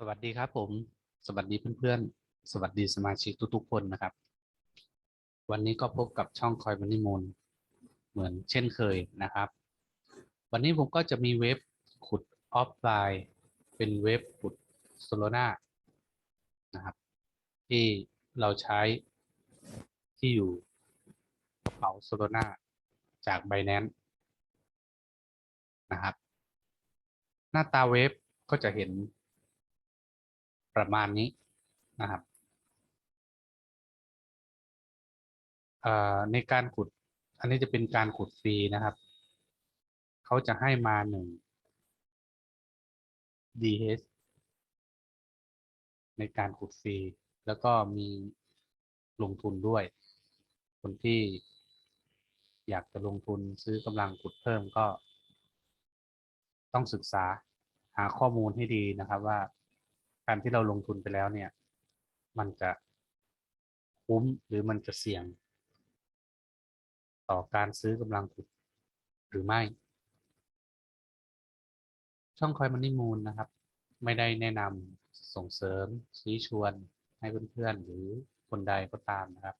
สวัสดีครับผม สวัสดีเพื่อนๆ สวัสดีสมาชิกทุกๆคนนะครับ วันนี้ก็พบกับช่องคอยมันนิมนเหมือนเช่นเคยนะครับ วันนี้ผมก็จะมีเว็บขุดออฟไลน์เป็นเว็บขุดโซโลนานะครับ ที่เราใช้ที่อยู่กระเป๋าโซโลนาจาก b บ n a n c e นะครับ หน้าตาเว็บก็จะเห็น ประมาณนี้นะครับในการขุด อันนี้จะเป็นการขุดฟรีนะครับ เขาจะให้มาหนึ่ง DH ในการขุดฟรี แล้วก็มีลงทุนด้วย คนที่อยากจะลงทุนซื้อกำลังขุดเพิ่มก็ ต้องศึกษาหาข้อมูลให้ดีนะครับว่า การที่เราลงทุนไปแล้วเนี่ย มันจะคุ้มหรือมันจะเสี่ยง ต่อการซื้อกำลังขุดหรือไม่ ช่องคอยมันนี่มูลนะครับ ไม่ได้แนะนำส่งเสริมชี้ชวนให้เพื่อนๆหรือคนใดก็ตามนะครับ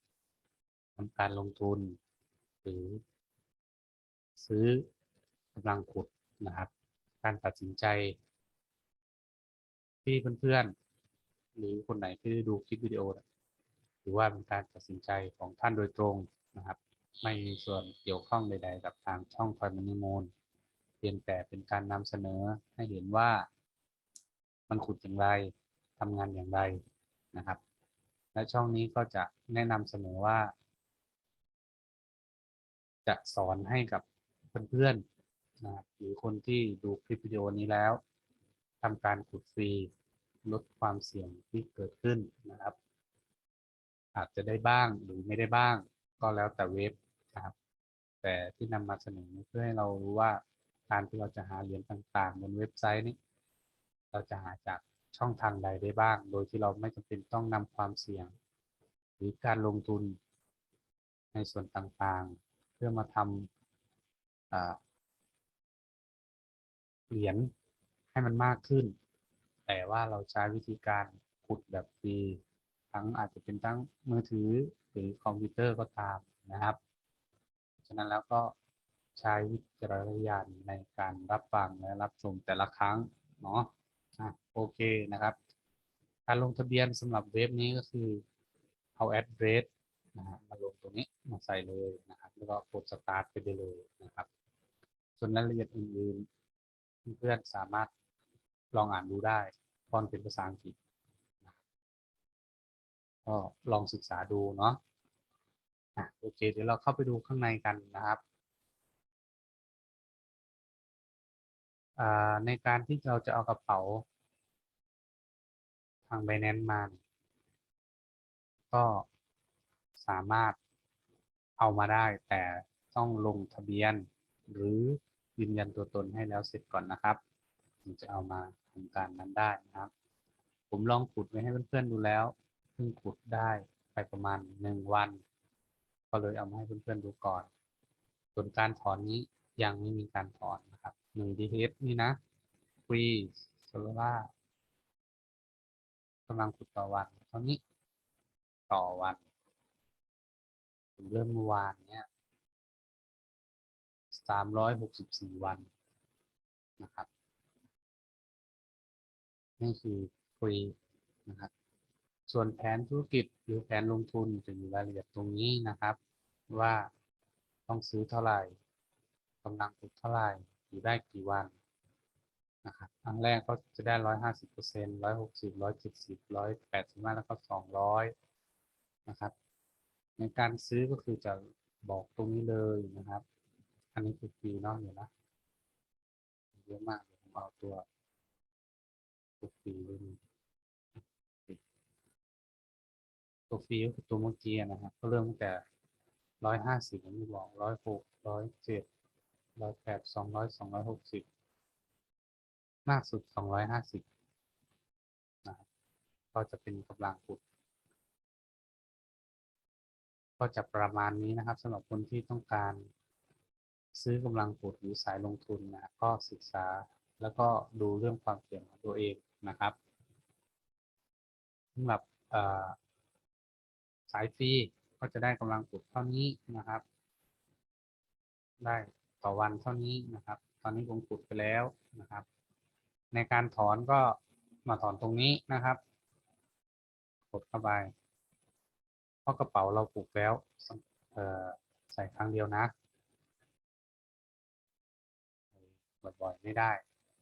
ทำการลงทุน หรือ ซื้อกำลังขุดนะครับ การตัดสินใจ ที่เพื่อนๆ หรือคนไหนที่ดูคลิปวิดีโอเนี่ยหรือว่าเป็นการตัดสินใจของท่านโดยตรงนะครับ ไม่มีส่วนเกี่ยวข้องใด ๆ กับทางช่องคอยมันนิมูลเพียงแต่เป็นการนำเสนอให้เห็นว่ามันขุดอย่างไรทำงานอย่างไรนะครับ และช่องนี้ก็จะแนะนำเสนอว่า จะสอนให้กับเพื่อนๆนะครับหรือคนที่ดูคลิปวิดีโอนี้แล้ว ทำการขุดฟรีลดความเสี่ยงที่เกิดขึ้นนะครับ อาจจะได้บ้างหรือไม่ได้บ้าง ก็แล้วแต่เว็บนะครับ แต่ที่นำมาเสนอเพื่อให้เรารู้ว่าการที่เราจะหาเหรียญต่างๆ บนเว็บไซต์นี้ เราจะหาจากช่องทางใดได้บ้าง โดยที่เราไม่จำเป็นต้องนำความเสี่ยง หรือการลงทุนในส่วนต่างๆ เพื่อมาทำเหรียญ ให้มันมากขึ้น แต่ว่าเราใช้วิธีการขุดแบบฟรีทั้งอาจจะเป็นทั้งมือถือหรือคอมพิวเตอร์ก็ตามนะครับ ฉะนั้นแล้วก็ใช้วิจารณญาณในการรับฟังและรับชมแต่ละครั้งเนาะะโอเคนะครับ การลงทะเบียนสำหรับเว็บนี้ก็คือเอา address นะฮะมาลงตรงนี้มาใส่เลยนะครับ แล้วก็กด start ไปได้เลยนะครับ ส่วนรายละเอียดอื่นๆเพื่อนสามารถ ลองอ่านดูได้ตอนเป็นภาษาอังกฤษก็ลองศึกษาดูเนาะอะโอเค เดี๋ยวเราเข้าไปดูข้างในกันนะครับในการที่เราจะเอากระเป๋า ทาง Binance มาเนี่ยก็สามารถเอามาได้ แต่ต้องลงทะเบียน หรือยืนยันตัวตนให้แล้วเสร็จก่อนนะครับ ถึงจะเอามาทำการนั้นได้นะครับ ผมลองขุดไว้ให้เพื่อนๆดูแล้วเพิ่งขุดได้ไปประมาณหนึ่งวัน ก็เลยเอามาให้เพื่อนๆดูก่อน ส่วนการถอนนี้ยังไม่มีการถอนนะครับหนึ่ง DH นี่นะฟรีโซล่ากำลังขุดต่อวันเท่านี้ต่อวันผมเริ่มเมื่อวานเนี้ยสามร้อยหกสิบสี่วันนะครับ นี่คือฟรีนะครับ ส่วนแผนธุรกิจหรือแผนลงทุนจะอยู่รายละเอียดตรงนี้นะครับ ว่าต้องซื้อเท่าไหร่กำลังทุนเท่าไหร่อยู่ได้กี่วันนะครับครั้งแรกก็จะได้ร้อยห้าสิบเปอร์เซ็นต์ร้อยหกสิบร้อยเจ็ดสิบร้อยแปดสิบห้าแล้วก็สองร้อยนะครับ ในการซื้อก็คือจะบอกตรงนี้เลยนะครับ อันนี้คือฟรีเนาะเดี๋ยวนะเยอะมากเดี๋ยวผมเอาตัว ตัวฟรีเลยนะตัวฟรีก็คือตัวเมื่อกี้นะครับ ก็เริ่มตั้งแต่ร้อยห้าสิบผมไม่บอกร้อยหกร้อยเจ็ดร้อยแปดสองร้อยสองร้อยหกสิบมากสุดสองร้อยห้าสิบนะครับก็จะเป็นกำลังขุดก็จะประมาณนี้นะครับสำหรับคนที่ต้องการซื้อกำลังขุดหรือสายลงทุนนะก็ศึกษา แล้วก็ดูเรื่องความเสี่ยงของตัวเองนะครับสำหรับสายฟรีก็จะได้กำลังขุดเท่านี้นะครับ ได้ต่อวันเท่านี้นะครับ ตอนนี้ผมขุดไปแล้วนะครับ ในการถอนก็มาถอนตรงนี้นะครับ กดเข้าไปเพราะกระเป๋าเราปลูกแล้วใส่ครั้งเดียวนะบ่อยๆไม่ได้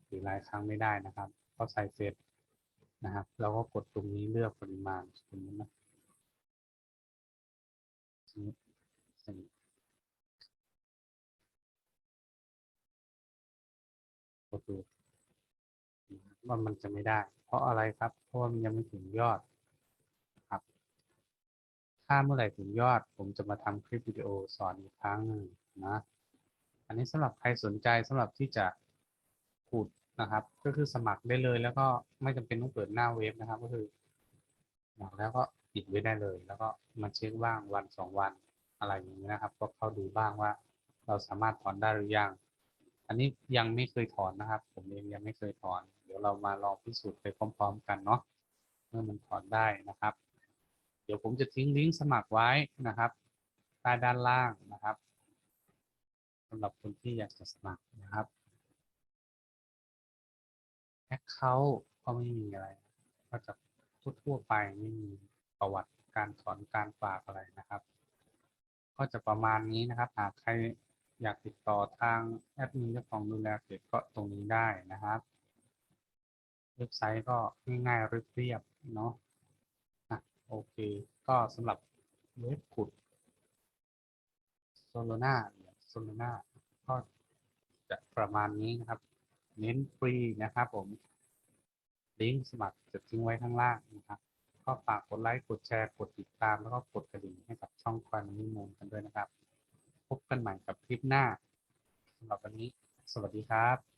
หรือหลายครั้งไม่ได้นะครับพอใส่เสร็จนะครับเราก็กดตรงนี้เลือกปริมาณตรงนี้นะสมมติสมมุติกดดูว่ามันจะไม่ได้ เพราะอะไรครับ เพราะว่ามันยังไม่ถึงยอดครับ ถ้าเมื่อไหร่ถึงยอด ผมจะมาทำคลิปวิดีโอสอนอีกครั้งหนึ่งนะ อันนี้สำหรับใครสนใจสำหรับที่จะุดนะครับ ก็คือสมัครได้เลย แล้วก็ไม่จำเป็นต้องเปิดหน้าเว็บนะครับ ก็คือสมัครแล้วก็ปิดไว้ได้เลย แล้วก็มาเช็คบ้างวันสองวันอะไรอย่างนี้นะครับ ก็เข้าดูบ้างว่า เราสามารถถอนได้หรือยัง อันนี้ยังไม่เคยถอนนะครับ ผมเองยังไม่เคยถอน เดี๋ยวเรามาลองพิสูจน์ไปพร้อม ๆ กันเนาะเมื่อมันถอนได้นะครับ เดี๋ยวผมจะทิ้งลิงก์สมัครไว้นะครับใต้ด้านล่างนะครับสำหรับคนที่อยากจะสมัครนะครับ แอคเคาท์ก็ไม่มีอะไร ก็จะทั่วๆไปไม่มีประวัติการถอนการฝากอะไรนะครับ ก็จะประมาณนี้นะครับ หากใครอยากติดต่อทางแอดมินเจ้าของดูแลเพจก็ตรงนี้ได้นะครับ เว็บไซต์ก็ง่ายๆเรียบๆเนาะอะโอเค ก็สำหรับเว็บขุดโซโลนาโซโลนาก็จะประมาณนี้นะครับ เน้นฟรีนะครับผม ลิงก์สมัครจะทิ้งไว้ข้างล่างนะครับ ก็ฝากกดไลค์ กดแชร์ กดติดตาม แล้วก็กดกระดิ่งให้กับช่องควันนิมนกันด้วยนะครับ พบกันใหม่กับคลิปหน้าสำหรับวันนี้ สวัสดีครับ